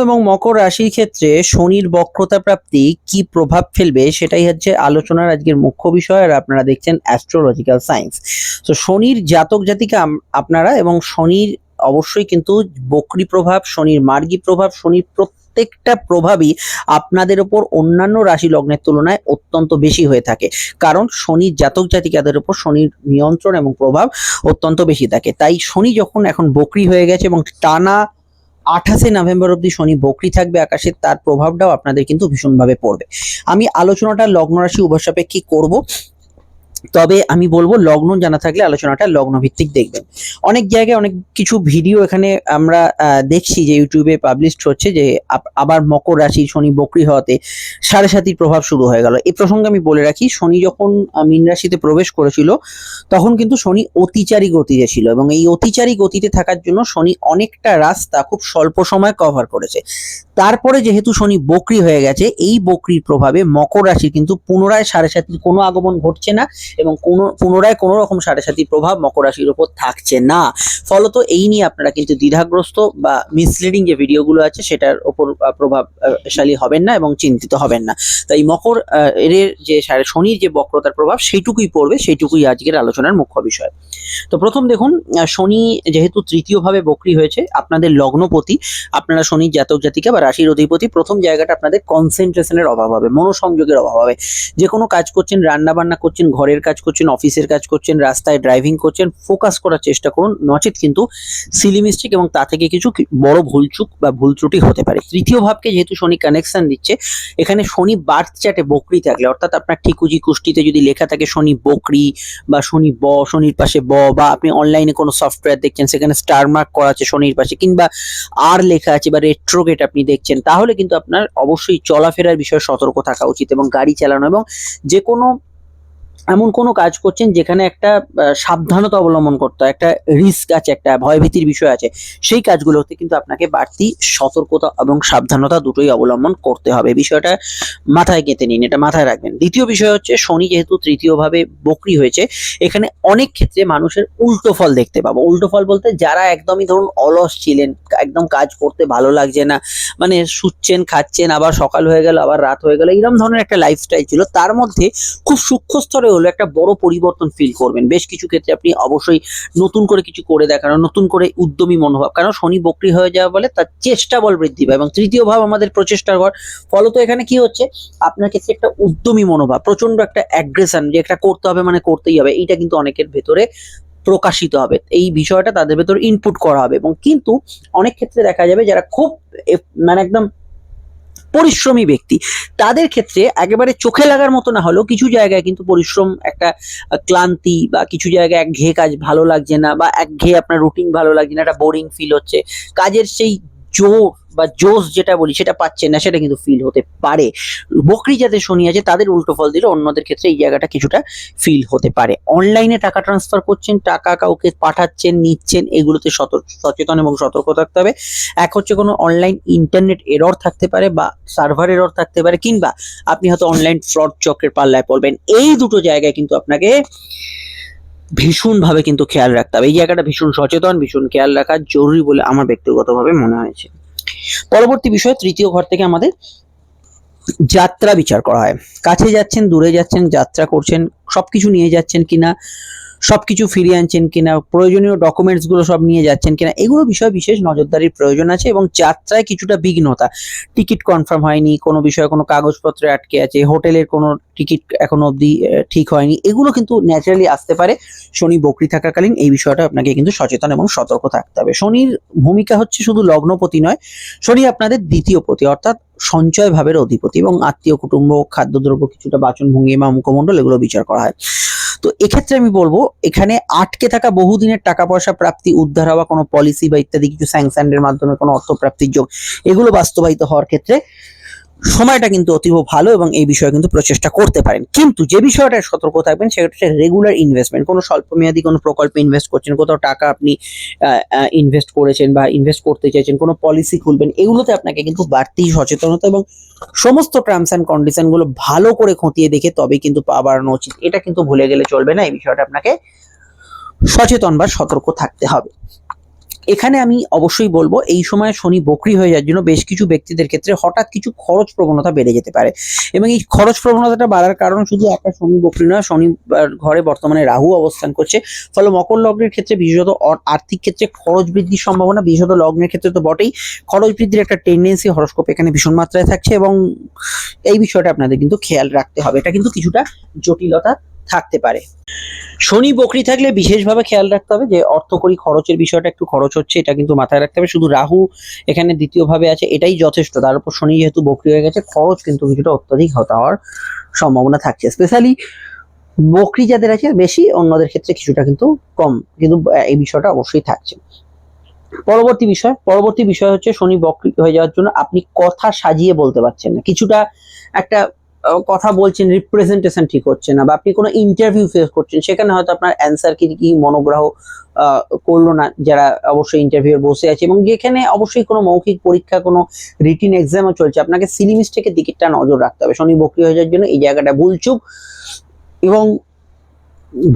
এবং মকর রাশির ক্ষেত্রে শনির বক্রতা প্রাপ্তি কি প্রভাব ফেলবে সেটাই হচ্ছে আলোচনার আজকের মুখ্য বিষয় আর আপনারা দেখছেন অ্যাস্ট্রোলজিক্যাল সায়েন্স তো শনির জাতক জাতিকা আপনারা এবং শনির অবশ্যই কিন্তু বক্রি প্রভাব, শনির মার্গী প্রভাব, শনির প্রত্যেকটা প্রভাবই আপনাদের ওপর অন্যান্য রাশি লগ্নের তুলনায় অত্যন্ত বেশি হয়ে থাকে। কারণ শনির জাতক জাতিকাদের ওপর শনির নিয়ন্ত্রণ এবং প্রভাব অত্যন্ত বেশি থাকে। তাই শনি যখন এখন বকরি হয়ে গেছে এবং টানা আঠাশে নভেম্বর অব্দি শনি বকরি থাকবে আকাশে, তার প্রভাবটাও আপনাদের কিন্তু ভীষণভাবে পড়বে। আমি আলোচনাটা লগ্ন রাশি উভয় সাপেক্ষে করব। তবে আমি বলব লগ্ন জানা থাকলে আলোচনাটা লগ্ন ভিত্তিক দেখবেন। অনেক জায়গায় অনেক কিছু ভিডিও এখানে আমরা দেখছি যে ইউটিউবে পাবলিশড হচ্ছে যে আবার মকর রাশি, শনি বকরি হওয়াতে সাড়ে সাতির প্রভাব শুরু হয়ে গেল। এই প্রসঙ্গে আমি বলে রাখি, শনি যখন মীন রাশিতে প্রবেশ করেছিল, তখন কিন্তু শনি অতিচারী গতিতে ছিল এবং এই অতিচারী গতিতে থাকার জন্য শনি অনেকটা রাস্তা খুব স্বল্প সময় কভার করেছে। তারপরে যেহেতু শনি বকরি হয়ে গেছে, এই বকরির প্রভাবে মকর রাশির কিন্তু পুনরায় সাড়ে সাতির কোনো আগমন ঘটছে না। এবং কোনো, পুনরায় কোনো রকম সাড়ে সাতির প্রভাব মকর রাশির উপর থাকছে না। ফলত এই নিয়ে আপনারা কিন্তু দ্বিধাগ্রস্ত বা মিসলিডিং যে ভিডিওগুলো আছে, সেটার ওপর প্রভাবশালী হবেন না এবং চিন্তিত হবেন না। তাই মকর এর যে শনির যে বক্রতার প্রভাব, সেইটুকুই পড়বে, সেইটুকুই আজকের আলোচনার মুখ্য বিষয়। তো প্রথম দেখুন শনি যেহেতু তৃতীয়ভাবে বকরি হয়েছে, আপনাদের লগ্নপতি, আপনারা শনির জাতক জাতিকা বা রাশির অধিপতি, প্রথম জায়গাটা আপনাদের কনসেন্ট্রেশনের অভাব হবে, মনোসংযোগের অভাব হবে। যে কোনো কাজ করছেন রান্না বান্না করছেন, ঘরের কাজ করছেন, অফিসের কাজ করছেন, রাস্তায় ড্রাইভিং করছেন ফোকাস করার চেষ্টা করুন। নচেত কিন্তু সিলি মিস্টেক এবং তা থেকে কিছু বড় ভুলচুক বা ভুল ত্রুটি হতে পারে। তৃতীয় ভাবকে যেহেতু শনি কানেকশন দিচ্ছে, এখানে শনি বার্থ চার্টে বকরি থাকলে, অর্থাৎ আপনার ঠিকুজি কুষ্টিতে যদি লেখা থাকে শনি বকরি বা শনি ব, শনির পাশে ব, বা আপনি অনলাইনে কোনো সফটওয়্যার দেখছেন, সেখানে স্টার মার্ক করা আছে শনির পাশে, কিংবা আর লেখা আছে বা রেট্রোগেট আপনি দেখছেন, তাহলে কিন্তু আপনার অবশ্যই চলাফেরার বিষয়ে সতর্ক থাকা উচিত এবং গাড়ি চালানো এবং যে কোনো এমন কোনো কাজ করছেন যেখানে একটা সাবধানতা অবলম্বন করতে হয়, একটা রিস্ক আছে, একটা ভয়ভীতির বিষয় আছে, সেই কাজগুলোতে কিন্তু আপনাকে বাড়তি সতর্কতা এবং সাবধানতা দুটোই অবলম্বন করতে হবে। বিষয়টা মাথায় গেঁথে নিন, এটা মাথায় রাখবেন। দ্বিতীয় বিষয় হচ্ছে, শনি যেহেতু তৃতীয়ভাবে বকরি হয়েছে, এখানে অনেক ক্ষেত্রে মানুষের উল্টো ফল দেখতে পাবো। উল্টো ফল বলতে যারা একদমই ধরুন অলস ছিলেন, একদম কাজ করতে ভালো লাগছে না মানে শুচ্ছেন, খাচ্ছেন, আবার সকাল হয়ে গেল, আবার রাত হয়ে গেল এরকম ধরনের একটা লাইফস্টাইল ছিল। তার মধ্যে খুব সূক্ষ্ম স্তরে হলো একটা বড় পরিবর্তন ফিল করবেন। বেশ কিছু ক্ষেত্রে আপনি অবশ্যই নতুন করে কিছু করে দেখানো নতুন করে উদ্যমী মনোভাব। কারণ শনি বকরি হয়ে যাওয়া বলে তার চেষ্টা বল বৃদ্ধি পায় এবং তৃতীয় ভাব আমাদের প্রচেষ্টার ঘর। ফলত এখানে কি হচ্ছে? আপনার ক্ষেত্রে একটা উদ্যমী মনোভাব প্রচণ্ড একটা অ্যাগ্রেশন যে একটা করতে হবে মানে করতেই হবে, এইটা কিন্তু অনেকের ভেতরে প্রকাশিত হবে। এই বিষয়টা তাদের ভেতর ইনপুট করা হবে এবং কিন্তু অনেক ক্ষেত্রে দেখা যাবে যারা খুব মানে একদম পরিশ্রমী ব্যক্তি। তাদের ক্ষেত্রে একেবারে চোখে লাগার মতো না হলেও কিছু জায়গায় কিন্তু পরিশ্রম, একটা ক্লান্তি বা কিছু জায়গায় একঘেয়ে কাজ ভালো লাগছে না বা একঘেয়ে আপনার রুটিন ভালো লাগছে না, একটা বোরিং ফিল হচ্ছে। কাজের সেই জোর বা জোশ যেটা বলি সেটা পাচ্ছেন না, সেটা কিন্তু ফিল হতে পারে। বকরি যাদের শনি আছে, তাদের উল্টো ফল দিলে অন্যদের ক্ষেত্রে এই জায়গাটা কিছুটা ফিল হতে পারে। অনলাইনে টাকা ট্রান্সফার করছেন, টাকা কাউকে পাঠাচ্ছেন, নিচ্ছেন, এগুলোতে সচেতন এবং সতর্ক থাকতে হবে। এক হচ্ছে কোনো অনলাইন ইন্টারনেট এরর থাকতে পারে বা সার্ভার এরর থাকতে পারে, কিংবা আপনি হয়তো অনলাইন ফ্রড চক্রের পাল্লায় পড়বেন। এই দুটো জায়গায় কিন্তু আপনাকে ভীষণভাবে কিন্তু খেয়াল রাখতে হবে। এই জায়গাটা ভীষণ সচেতন, ভীষণ খেয়াল রাখা জরুরি বলে আমার ব্যক্তিগতভাবে মনে হয়েছে। পরবর্তী বিষয়, তৃতীয় ঘর থেকে আমাদের যাত্রা বিচার করা হয়। কাছে যাচ্ছেন, দূরে যাচ্ছেন, যাত্রা করছেন, সবকিছু নিয়ে যাচ্ছেন কিনা সবকিছু ফিরিয়ে আনছেন কিনা, প্রয়োজনীয় ডকুমেন্টসগুলো সব নিয়ে যাচ্ছেন কিনা, এগুলো বিষয়ে বিশেষ নজরদারির প্রয়োজন আছে এবং যাত্রায় কিছুটা বিঘ্নতা। টিকিট কনফার্ম হয়নি, কোনো বিষয়ে কোনো কাগজপত্রে আটকে আছে, হোটেলের কোনো টিকিট এখনও অবধি ঠিক হয়নি, এগুলো কিন্তু ন্যাচারালি আসতে পারে। শনি বকরি থাকাকালীন এই বিষয়টা আপনাকে কিন্তু সচেতন এবং সতর্ক থাকতে হবে। শনির ভূমিকা হচ্ছে শুধু লগ্নপতি নয়, শনি আপনাদের দ্বিতীয় পতি, অর্থাৎ সঞ্চয় ভাবের অধিপতি এবং আত্মীয় কুটুম্ব, খাদ্যদ্রব্য, কিছুটা বাচন ভঙ্গিমা মুখমণ্ডল, এগুলো বিচার করা হয়। তো এক্ষেত্রে আমি বলব, এখানে আটকে থাকা বহুদিনের টাকা পয়সা প্রাপ্তি, উদ্ধার হওয়া কোনো পলিসি বা ইত্যাদি কিছু স্যাংশনের মাধ্যমে কোনো অর্থ প্রাপ্তির যোগ, এগুলো বাস্তবায়িত হওয়ার ক্ষেত্রে সময়টা কিন্তু অতীব ভালো এবং এই বিষয়ে কিন্তু প্রচেষ্টা করতে পারেন। কিন্তু যে বিষয়টা সতর্ক থাকবেন সেটা হচ্ছে রেগুলার ইনভেস্টমেন্ট কোনো স্বল্পমেয়াদী কোনো প্রকল্পে ইনভেস্ট করছেন, কোথাও টাকা আপনি ইনভেস্ট করেছেন বা ইনভেস্ট করতে চাইছেন, কোনো পলিসি খুলবেন, এগুলোতে আপনাকে কিন্তু বাড়তি সচেতনতা এবং সমস্ত টার্মস অ্যান্ড কন্ডিশনগুলো ভালো করে খতিয়ে দেখে তবে কিন্তু পা বাড়ানো উচিত। এটা কিন্তু ভুলে গেলে চলবে না, এই বিষয়টা আপনাকে সচেতন বা সতর্ক থাকতে হবে। এখানে আমি অবশ্যই বলব, এই সময় শনি বকরি হয়ে যাওয়ার জন্য বেশ কিছু ব্যক্তিদের ক্ষেত্রে হঠাৎ কিছু খরচ প্রবণতা বেড়ে যেতে পারে। এবং এই খরচ প্রবণতাটা বাড়ার কারণ শুধু একটা শনি বকরি নয়, শনি ঘরে বর্তমানে রাহু অবস্থান করছে। ফলে মকর লগ্নের ক্ষেত্রে বিশেষত আর্থিক ক্ষেত্রে খরচ বৃদ্ধির সম্ভাবনা বিশেষত লগ্নের ক্ষেত্রে তো বটেই। খরচ বৃদ্ধির একটা টেন্ডেন্সি হরস্কোপ এখানে ভীষণ মাত্রায় থাকছে এবং এই বিষয়টা আপনাদের কিন্তু খেয়াল রাখতে হবে। এটা কিন্তু কিছুটা জটিলতা থাকতে পারে। শনি বকরি থাকলে বিশেষভাবে খেয়াল রাখতে হবে যে, অর্থকরী খরচের বিষয়টা একটু খরচ হচ্ছে, এটা কিন্তু মাথায় রাখতে হবে। শুধু রাহু এখানে দ্বিতীয়ভাবে আছে, এটাই যথেষ্ট। তার উপর শনি যেহেতু বকরি হয়ে গেছে, খরচ কিন্তু কিছুটা অত্যাধিক হওয়ার সম্ভাবনা থাকছে। স্পেশালি বকরি যাদের আছে, বেশি, অন্যদের ক্ষেত্রে কিছুটা কিন্তু কম, কিন্তু এই বিষয়টা অবশ্যই থাকছে। পরবর্তী বিষয় পরবর্তী বিষয় হচ্ছে শনি বকরি হয়ে যাওয়ার জন্য আপনি কথা সাজিয়ে বলতে পারছেন না। কিছুটা একটা কথা বলছেন রিপ্রেজেন্টেশন ঠিক হচ্ছে না বা আপনি কোনো ইন্টারভিউ ফেস করছেন, সেখানে হয়তো আপনার অ্যান্সার কি কি মনোগ্রাহ করল না যারা অবশ্যই ইন্টারভিউ বসে আছে এবং যেখানে অবশ্যই কোনো মৌখিক পরীক্ষা, কোনো রিটিন এক্সামও চলছে, আপনাকে সিলি মিস্টেকের দিকটা নজর রাখতে হবে। শনি বকরি হয়ে যাওয়ার জন্য এই জায়গাটা ভুলচুক এবং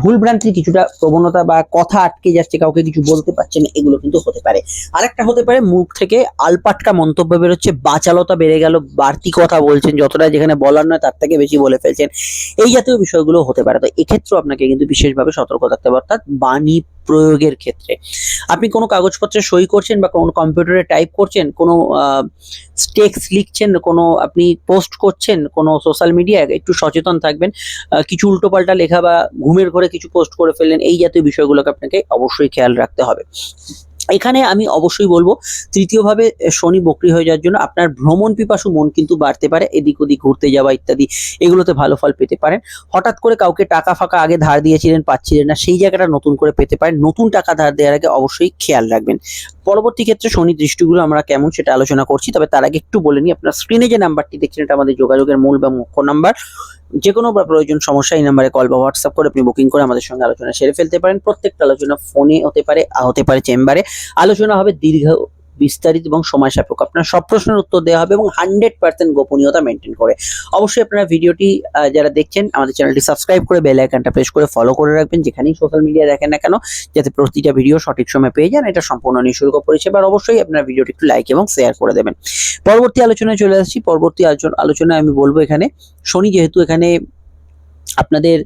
ভুল ভ্রান্তির কিছুটা প্রবণতা বা কথা আটকে যাচ্ছে, কাউকে কিছু বলতে পারছে না, এগুলো কিন্তু হতে পারে। আরেকটা হতে পারে, মুখ থেকে আলপাটকা মন্তব্য বেরোচ্ছে, বাচালতা বেড়ে গেল, বাড়তি কথা বলছেন, যতটা যেখানে বলার নয় তার থেকে বেশি বলে ফেলছেন। এই জাতীয় বিষয়গুলো হতে পারে। তো এক্ষেত্রেও আপনাকে কিন্তু বিশেষভাবে সতর্ক থাকতে হবে, অর্থাৎ বাণী প্রয়োগের ক্ষেত্রে। আপনি কোনো কাগজপত্রে সই করছেন বা কোনো কম্পিউটারে টাইপ করছেন, কোনো টেক্সট লিখছেন, কোনো আপনি পোস্ট করছেন, কোনো সোশ্যাল মিডিয়ায়, একটু সচেতন থাকবেন কিছু উল্টোপাল্টা লেখা বা ঘুমের ঘরে কিছু পোস্ট করে ফেললেন, এই জাতীয় বিষয়গুলোকে আপনাকে অবশ্যই খেয়াল রাখতে হবে। এখানে আমি অবশ্যই বলব, তৃতীয়ভাবে শনি বকরি হয়ে যাওয়ার জন্য আপনার ভ্রমণ পিপাসু মন কিন্তু বাড়তে পারে, এদিক ওদিক ঘুরতে যাওয়া ইত্যাদি, এগুলোতে ভালো ফল পেতে পারেন। হঠাৎ করে কাউকে টাকা ফাঁকা আগে ধার দিয়েছিলেন, পাচ্ছিলেন না, সেই জায়গাটা নতুন করে পেতে পারেন, নতুন টাকা ধার দেওয়ার আগে অবশ্যই খেয়াল রাখবেন। পরবর্তী ক্ষেত্রে শনি দৃষ্টিগুলো আমরা কেমন সেটা আলোচনা করছি, তবে তার আগে একটু বলে নিই, আপনার স্ক্রিনে যে নাম্বারটি দেখছেন, এটা আমাদের যোগাযোগের মূল বা মুখ্য নাম্বার যে কোনো বা প্রয়োজন সমস্যা, এই নাম্বারে কল বা হোয়াটসঅ্যাপ করে আপনি বুকিং করে আমাদের সঙ্গে আলোচনা সেরে ফেলতে পারেন। প্রত্যেকটা আলোচনা ফোনে হতে পারে হতে পারে চেম্বারে আলোচনা হবে দীর্ঘ বিস্তারিত এবং সময় সাপেক্ষ। আপনার সব প্রশ্নের উত্তর দেওয়া হবে এবং হান্ড্রেড পার্সেন্ট গোপনীয়তা মেনটেন করে। অবশ্যই আপনারা ভিডিওটি যারা দেখছেন, আমাদের চ্যানেলটি সাবস্ক্রাইব করে বেল আইকনটা প্রেস করে ফলো করে রাখবেন। যেখানেই সোশ্যাল মিডিয়া দেখেন না কেন, যাতে প্রতিটা ভিডিও সঠিক সময় পেয়ে যান, এটা সম্পূর্ণ নিঃশুল্ক পরিষেবা। আর অবশ্যই আপনার ভিডিওটি একটু লাইক এবং শেয়ার করে দেবেন। পরবর্তী আলোচনায় চলে আসছি। পরবর্তী আলোচনা, আলোচনায় আমি বলব এখানে, শনি যেহেতু এখানে আপনাদের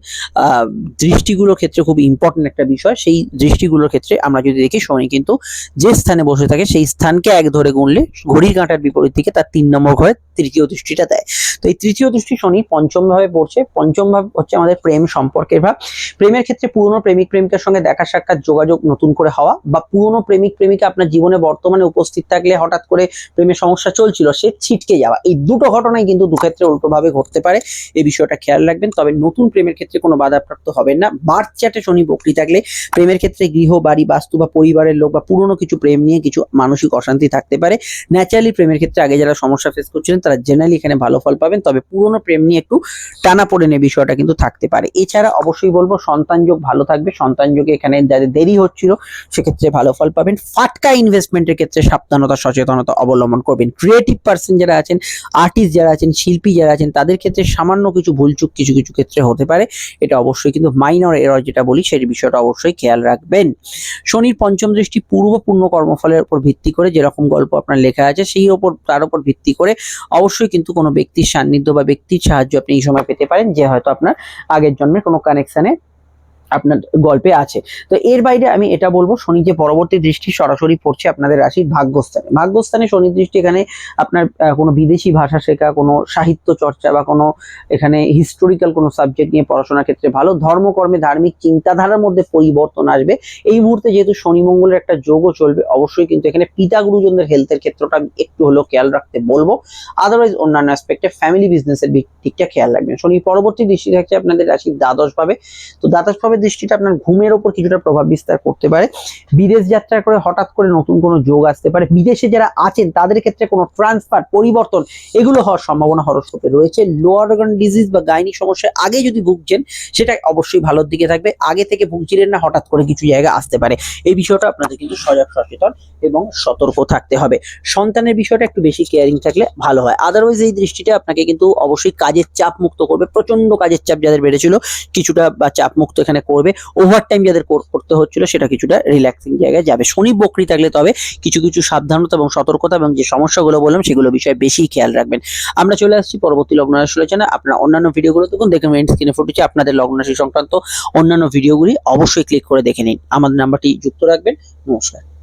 দৃষ্টিগুলোর ক্ষেত্রে খুব ইম্পর্টেন্ট একটা বিষয়। সেই দৃষ্টিগুলোর ক্ষেত্রে আমরা যদি দেখি শনি কিন্তু যে স্থানে বসে থাকে, সেই স্থানকে এক ধরে গুনলে ঘড়ির কাঁটার বিপরীত দিকে তার তিন নম্বর ঘরে তৃতীয় দৃষ্টিটা দেয়। তো এই তৃতীয় দৃষ্টি শনি পঞ্চম ভাবে পড়ছে। পঞ্চম ভাব হচ্ছে আমাদের প্রেম সম্পর্কের ভাব। প্রেমের ক্ষেত্রে পুরনো প্রেমিক প্রেমিকার সঙ্গে দেখা সাক্ষাৎ, যোগাযোগ নতুন করে হওয়া বা পুরনো প্রেমিক প্রেমিকা আপনার জীবনে বর্তমানে উপস্থিত থাকলে হঠাৎ করে প্রেমের সমস্যা চলছিল, সে ছিটকে যাওয়া। এই দুটো ঘটনাই কিন্তু দু ক্ষেত্রে উল্টোভাবে ঘটতে পারে। এই বিষয়টা খেয়াল রাখবেন। তবে নতুন প্রেমের ক্ষেত্রে কোনো বাধাপ্রাপ্ত হবেন না। বার্থ চার্টে শনি বকরি থাকলে প্রেমের ক্ষেত্রে গৃহ, বাড়ি, বাস্তু বা পরিবারের লোক বা পুরনো কিছু প্রেম নিয়ে কিছু মানসিক অশান্তি থাকতে পারে। ন্যাচারালি প্রেমের ক্ষেত্রে আগে যারা সমস্যা ফেস করছিলেন তারা জেনারেলি এখানে ভালো ফল পাবেন। তবে পুরনো প্রেম নিয়ে একটু টানা পড়ে নেই বিষয়টা কিন্তু থাকতে পারে। এছাড়া অবশ্যই বলব, সন্তান যোগ ভালো থাকবে। সন্তান যোগে এখানে যাদের দেরি হচ্ছিল, সেক্ষেত্রে ভালো ফল পাবেন। ফাটকা ইনভেস্টমেন্টের ক্ষেত্রে সাবধানতা, সচেতনতা অবলম্বন করবেন। ক্রিয়েটিভ পার্সন যারা আছেন আর্টিস্ট যারা আছেন, শিল্পী যারা আছেন, তাদের ক্ষেত্রে সামান্য কিছু ভুলচুক কিছু কিছু ক্ষেত্রে হতে পারে। এটা অবশ্যই কিন্তু মাইনর এরর যেটা বলি, সেই বিষয়টা অবশ্যই খেয়াল রাখবেন। শনির পঞ্চম দৃষ্টি পূর্ব পূর্ণ কর্মফলের উপর ভিত্তি করে, যেরকম গল্প আপনার লেখা আছে, সেই ওপর তার উপর ভিত্তি করে অবশ্যই কিন্তু কোনো ব্যক্তির সান্নিধ্য বা ব্যক্তির সাহায্য আপনি এই সময় পেতে পারেন যে হয়তো আপনার আগের জন্মের কোনো কানেকশনে আপনার গল্পে আছে। তো এর বাইরে আমি এটা বলব, শনি যে পরবর্তী দৃষ্টি সরাসরি পড়ছে আপনাদের রাশির ভাগ্যস্থানে। ভাগ্যস্থানে শনি দৃষ্টি এখানে আপনার কোনো বিদেশি ভাষা শেখা, কোনো সাহিত্য চর্চা বা কোনো এখানে হিস্টোরিক্যাল কোনো সাবজেক্ট নিয়ে পড়াশোনার ক্ষেত্রে ভালো। ধর্মকর্মে ধার্মিক চিন্তাধারার মধ্যে পরিবর্তন আসবে। এই মুহূর্তে যেহেতু শনি মঙ্গলের একটা যোগও চলবে, অবশ্যই কিন্তু এখানে পিতা গুরুজনদের হেলথের ক্ষেত্রটা আমি একটু হলেও খেয়াল রাখতে বলব। আদারওয়াইজ অন্যান্য অ্যাসপেক্টে ফ্যামিলি বিজনেসের দিকটা খেয়াল রাখবেন। শনি পরবর্তী দৃষ্টি থাকছে আপনাদের রাশির দ্বাদশ ভাবে। তো দ্বাদশ ভাবে দৃষ্টিটা আপনার ঘুমের ওপর কিছুটা প্রভাব বিস্তার করতে পারে। বিদেশ যাত্রা করে হঠাৎ করে নতুন কোনো যোগ আসতে পারে। বিদেশে যারা আছেন, তাদের ক্ষেত্রে কোনো ট্রান্সফার পরিবর্তন এগুলো হওয়ার সম্ভাবনা হরস্কোপে রয়েছে। লোয়ার অর্গান ডিজিজ বা গাইনি সমস্যায় আগে যদি ভুগছেন, সেটা অবশ্যই ভালোর দিকে থাকবে। আগে থেকে ভুগছিলেন না, হঠাৎ করে কিছু জায়গা আসতে পারে। এই বিষয়টা আপনাদের কিন্তু সজাগ, সচেতন এবং সতর্ক থাকতে হবে। সন্তানের বিষয়টা একটু বেশি কেয়ারিং থাকলে ভালো হয়। আদারওয়াইজ এই দৃষ্টিটা আপনাকে কিন্তু অবশ্যই কাজের চাপ মুক্ত করবে। প্রচণ্ড কাজের চাপ যাদের বেড়েছিল, কিছুটা বা চাপ মুক্ত এখানে করবে। ওভার টাইম যাদের কর- করতে হচ্ছিল সেটা কিছুটা রিল্যাক্সিং জায়গায় যাবে। শনি বকরি থাকলে তবে কিছু কিছু সাবধানতা এবং সতর্কতা এবং যে সমস্যাগুলো বললাম সেগুলো বিষয়ে বেশি খেয়াল রাখবেন। আমরা চলে আসছি পরবর্তী লগ্ন রাশি আলোচনা আপনার অন্যান্য ভিডিওগুলো দেখুন, দেখে মেন স্ক্রিনে ফুটেছে আপনাদের লগ্ন রাশি সংক্রান্ত অন্যান্য ভিডিওগুলি অবশ্যই ক্লিক করে দেখে নিন। আমাদের নাম্বারটি যুক্ত রাখবেন। নমস্কার।